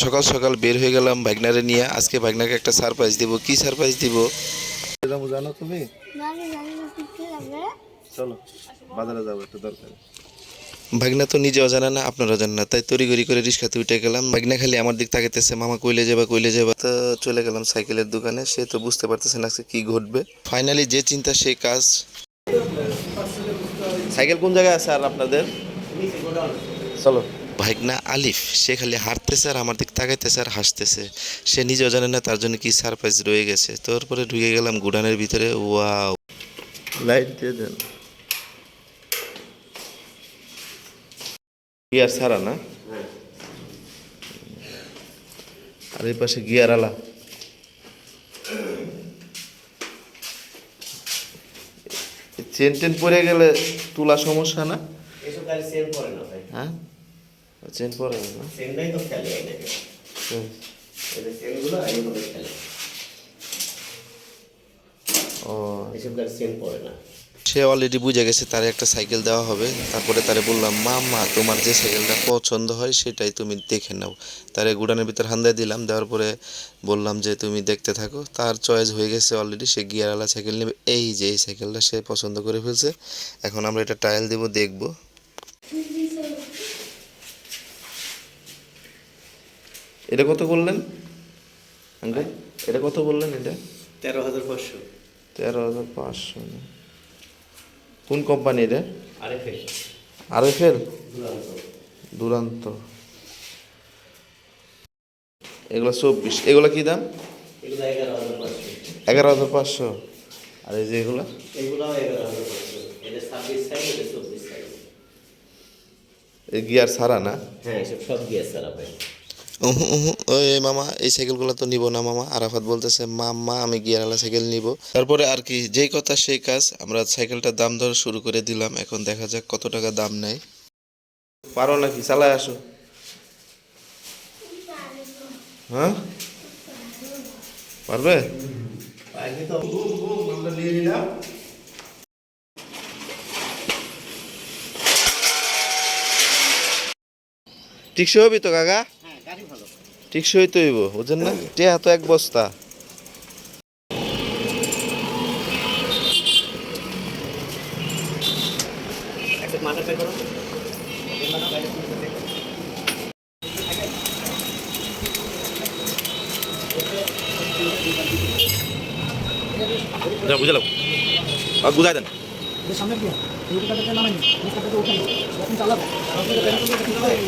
সকাল সকাল বের হয়ে গেলাম ভাগনারে নিয়ে। আজকে ভাগনাকে একটা সারপ্রাইজ দিব। কি সারপ্রাইজ দিব? জানো তুমি? চলো বাজারে যাব একটু দরকার। ভাগনা তো নিজেও জানে না আপনারা জানেন না। তাই তড়িগড়ি করে রিক্সাতে উঠে গেলাম। ভাগনা খালি আমার দিক তাকাইতেছে মামা কইলে যাবা কইলে যাবা। তো চলে গেলাম সাইকেলের দোকানে। সে তো বুঝতে পারতেছে না আজকে কি ঘটবে। ফাইনালি যে চিন্তা সেই কাজ। সাইকেল কোন জায়গায় আছে আর আপনাদের? চলো। ভাইগনা আলিফ সে খালি হাঁটতেছে আর আমার দিক তাকাইতেছে আর হাসতেছে। সে নিজেও জানে না তার জন্য কি সারপ্রাইজ রয়ে গেছে। তারপরে ঢুকে গেলাম গুডানের ভিতরে ওয়াও। লাইট দিয়ে দেন। গিয়ার ছাড়া না? আর এই পাশে গিয়ার আলা চেন টেন পরে গেলে তোলা সমস্যা না? এসব গাড়ি না হ্যাঁ? চেন পরে না? সেলটাই তো খেলে এটাকে। এদের সেলগুলো এইভাবে খেলে। ও। এসব গাড়ি সেল করে না। সে অলরেডি বুঝে গেছে তার একটা সাইকেল দেওয়া হবে। তারপরে তারে বললাম মা মা তোমার যে সাইকেলটা পছন্দ হয় সেটাই তুমি দেখে নাও। তারে গুডানের ভিতর হান্দায় দিলাম দেওয়ার পরে বললাম যে তুমি দেখতে থাকো। তার চয়েস হয়ে গেছে অলরেডি সে গিয়ারওয়ালা সাইকেল নেবে। এই যে এই সাইকেলটা সে পছন্দ করে ফেলছে। এখন আমরা এটা ট্রায়াল দেবো দেখব। এটা কত বললেন? আঙ্কেল এটা কত বললেন এটা? তেরো হাজার পাঁচশো। তেরো হাজার পাঁচশো। কোন কোম্পানি এটা? আরে ফেল আর ফেল দুরান্ত। এগুলো চব্বিশ। এগুলো কি দাম? এগারো হাজার পাঁচশো। আর এই যে এগুলো? গিয়ার ছাড়া না? হ্যাঁ সব গিয়ে সারা ভাই। উহু, ওই মামা, এই সাইকেলগুলো তো নিব না মামা, আরাফাত বলতেছে মামা আমি গিয়ারওয়ালা সাইকেল নিব। তারপরে আর কি, যেই কথা সেই কাজ, আমরা সাইকেলটার দাম ধরা শুরু করে দিলাম, এখন দেখা যাক কত টাকা দাম নেয়। পারো নাকি? চালায় আসো। হ্যাঁ? পারবে? নিলাম টিকসই হবি তো, কাকা? টিকসই তো হইব বুঝেন না? টিয়া তো এক বস্তা। যা বুঝালাম আর বুঝাই দেন। সামনে তখন ব্যালেন্স করতে ঠিক আছে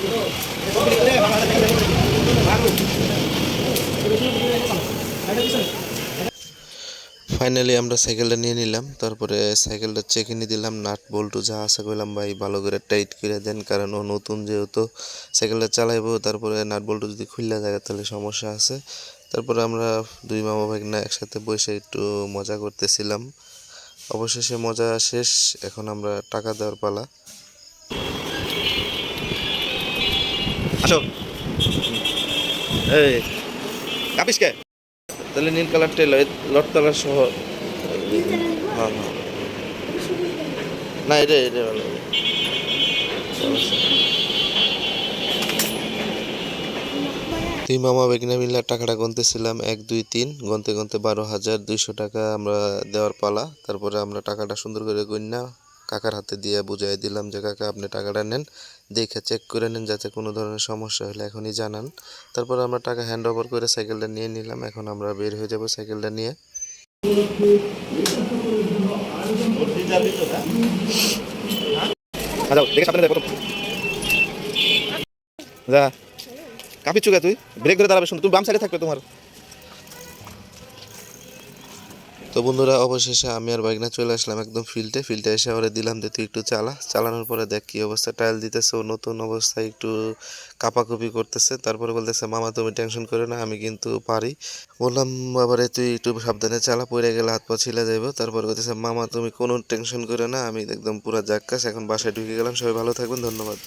ফাইনালি আমরা সাইকেলটা নিয়ে নিলাম। তারপরে সাইকেলটা চেকিনি দিলাম। নাট, বল্টু যা আছে কইলাম, ভাই, ভালো করে টাইট করে দেন। কারণ ও নতুন যেহেতু সাইকেলটা চালাইবো, তারপরে নাট, বল্টু যদি খুললা যায় তাহলে সমস্যা আছে। তারপরে আমরা দুই মামা ভাগনা একসাথে বসে একটু মজা করতেছিলাম। অবশেষে মজা শেষ। এখন আমরা টাকা দেওয়ার পালা। আসো। এই, কাপিস কে? তাহলে নীল কালারটা লটতলা সহ। হ্যাঁ হ্যাঁ। না, এটা এটা ভালো। তুই মামা বেগনা মিল্লা টাকাটা গুনতেছিলাম এক, দুই, তিন। গনতে গনতে বারো হাজার দুইশো টাকা আমরা দেওয়ার পালা। তারপরে আমরা টাকাটা সুন্দর করে গন্যা কাকার হাতে দিয়ে বুঝাই দিলাম যে, কাকা, আপনি টাকাটা নেন, দেখে চেক করে নেন যাতে কোনো ধরনের সমস্যা হলে এখনই জানান। তারপর আমরা টাকা হ্যান্ড ওভার করে সাইকেলটা নিয়ে নিলাম। এখন আমরা বের হয়ে যাব সাইকেলটা নিয়ে। দেখো যা কাপি চুকা তুই? ব্রেক ধরে দাঁড়াবে শুন তুমি বাম সাইডে থাকবে তোমার। তো বন্ধুরা, অবশেষে আমি আর বাইক না চলে আসলাম একদম ফিল্ডে ফিল্ডে এসে ওরে দিলাম যে, তুই একটু চালা। চালানোর পরে দেখ কি অবস্থা। টাইল দিতেছে ও, নতুন অবস্থায় একটু কাপাকুপি করতেছে। তারপরে বলতেছে, মামা, তুমি টেনশন করে না, আমি কিন্তু পারি। বললাম, বাবারে, তুই একটু সাবধানে চালা। পড়ে গেলে হাত পা ছিলে যাইব। তারপরে বলতেছে, মামা, তুমি কোনো টেনশন করে না, আমি একদম পুরো জাক্কাস এখন বাসায় ঢুকে গেলাম। সবাই ভালো থাকবেন, ধন্যবাদ।